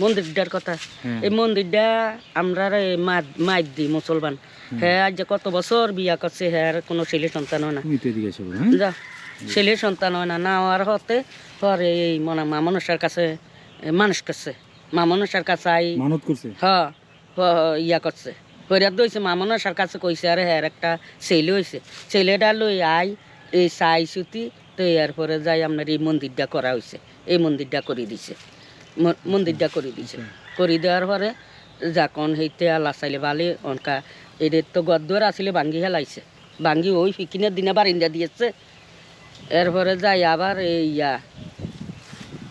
মন্দিরটার কথা। হ্যাঁ। এই মন্দিরটা আমরা মাইর দিই মুসলমান। হ্যাঁ আজ যে কত বছর বিয়া করছে হ্যাঁ কোনো ছেলে সন্তান হয় না। হ্যাঁ? যা ছেলে সন্তান হয় না না আর হতে পরে এই মনে মা মনসার কাছে মানুষ করছে। মা কাছে আই করছে? হ্যাঁ হ- ইয়া করছে। হরিয়ার দইছে মা কাছে কইছে আরে হ্যাঁ একটা ছেলে হয়েছে ছেলেটা লই আই এই চাই সুতি তো এরপরে যাই আপনার এই মন্দিরটা করা হয়েছে এই মন্দিরটা করে দিছে। মন্দিরটা করে দিছে। করে দেওয়ার পরে যাকন হইতে আল্লাহ চাইলে ভালে অনকা এদের তো গদ্দর আসলে ভাঙ্গি হেলাইছে ভাঙ্গি ওই ফিকিনের দিনে বারিন্দা দিয়েছে এরপরে যাই আবার এই ইয়া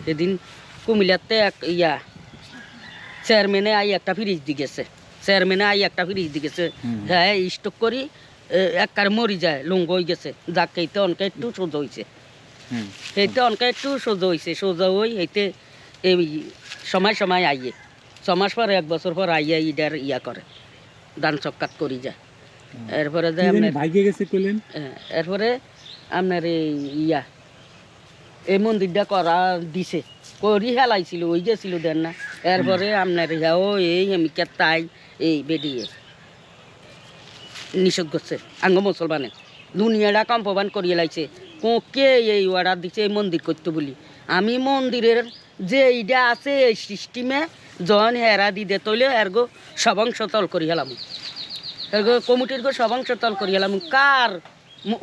সেদিন কুমিল্লাতে এক ইয়া চেয়ারম্যানে আই একটা ফ্রিজ দি গেছে। চেয়ারম্যানে আই একটা ফ্রিজ দি গেছে। হ্যাঁ স্টক করি একবার মরি যায় লুঙ্গ হয়ে গেছে। যাক এইতে অনকে একটু সোজা হয়েছে হ্যাঁ সেইতে অনকে একটু সোজা হয়েছে সোজা হই সেইতে এই সময় সময় আইয়ে ছমাস পর এক বছর পর আইয়া ইডার ইয়া করে দান চক্কাত করি যায়। এরপরে যায় আপনার ভাইকে গেছে কইলেন এরপরে আপনার এই ইয়া এই মন্দিরটা করা দিছে করি হেলাইছিল ওই গেছিল দেন না। এরপরে আপনার ইয়া ও এই হেমিকার তাই এই বেরিয়ে নিষেধ করছে আঙ্গ মুসলমানে দুনিয়াটা কম্পবান করিয়ে লাইছে কোকে এই অর্ডার দিছে এই মন্দির করতে বলি। আমি মন্দিরের যে এইটা আছে এই সিস্টেমে জন হেরা দিদে তৈলে এরগো সবংশ তল করি হেলাম। এরগো কমিটির গো সবংশ তল করি হেলাম। কার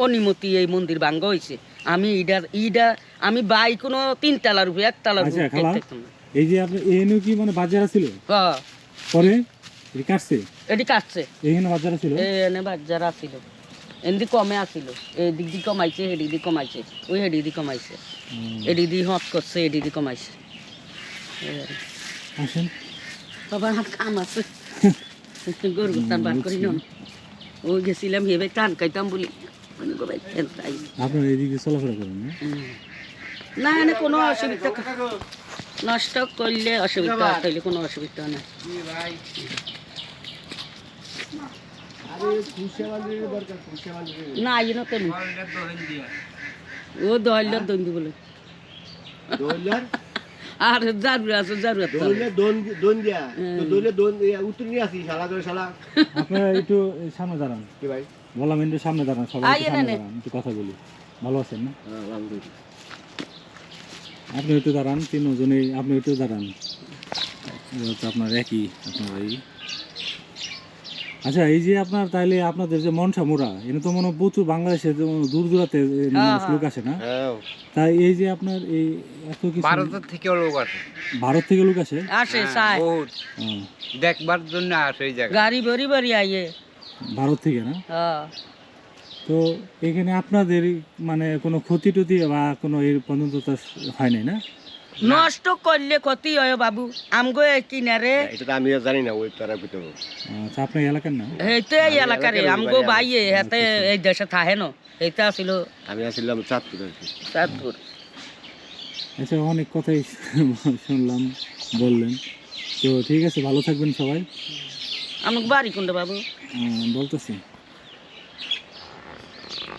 অনুমতি এই মন্দির ভাঙ্গ হয়েছে আমি ইডার ইডা আমি বাই কোনো তিনতলার উপরে একতলার আচ্ছা, উপরে না। এই যে আপনি এখানেও কি মানে বাজার ছিল হ্যাঁ পরে? এটি কাটছে? এটি কাটছে। এখানে বাজার ছিল এনে বাজার আসিল এমনি কমে আসিল এই দিক দি কমাইছে হেডি দি কমাইছে। ওই হেডি দি কমাইছে। এডি দি হট করছে এডি দি কমাইছে। আসেন বাবা হাত কাম আছে গরু টান বার করি নন ওই গেছিলাম হেবে টান খাইতাম বলি মানে আপনার এদিকে চলাফেরা করেন না না এনে কোনো অসুবিধা নষ্ট করলে অসুবিধা হইলে কোনো অসুবিধা নাই না ইনো তো নেই। ও দহল্য দন্দি বলে। দোলনার আর জারু আছে জারু আছে দোলনে দোন দোন দিয়া তো দোলে দোন উত্তর নিয়ে আসি শালা করে শালা। আপনারা একটু সামনে দাঁড়ান। কি ভাই? বললাম একটু সামনে দাঁড়ান সবাই সামনে। দাঁড়ান একটু কথা বলি। ভালো আছেন না? হ্যাঁ আপনি একটু দাঁড়ান তিনজনেই আপনি একটু দাঁড়ান। আপনার একই আপনার এই আচ্ছা এই যে আপনার তাইলে আপনাদের যে মনসা মোড়া এনে তো মনে প্রচুর বাংলাদেশে দূর দূরাতে মানুষ লোক আসে না? হ্যাঁ। তাই এই যে আপনার এই এত কিছু ভারতের থেকেও লোক আসে। ভারত থেকে লোক আসে? আসে বহুত। দেখবার জন্য আসে এই জায়গায়। গাড়ি ভরি ভরি আইয়ে। ভারত থেকে না? হ্যাঁ। তো এখানে আপনাদের মানে কোনো ক্ষতি টতি বা কোনো এর পর্যন্ত তো হয় নাই না? নষ্ট করলে ক্ষতি হয় বাবু। আমগো কিনারে এটা তো আমি জানি না ওই তারা ভিতরে আচ্ছা এলাকার না? এইতে এই এলাকারে আমগো হাতে এই দেশে থাহে ন এইটা আসিল। আমি আসছিলাম চাঁদপুর চাঁদপুর। আচ্ছা অনেক কথাই শুনলাম বললেন। তো ঠিক আছে ভালো থাকবেন সবাই। আমগো বাড়ি কোনটা বাবু? বলতেছি।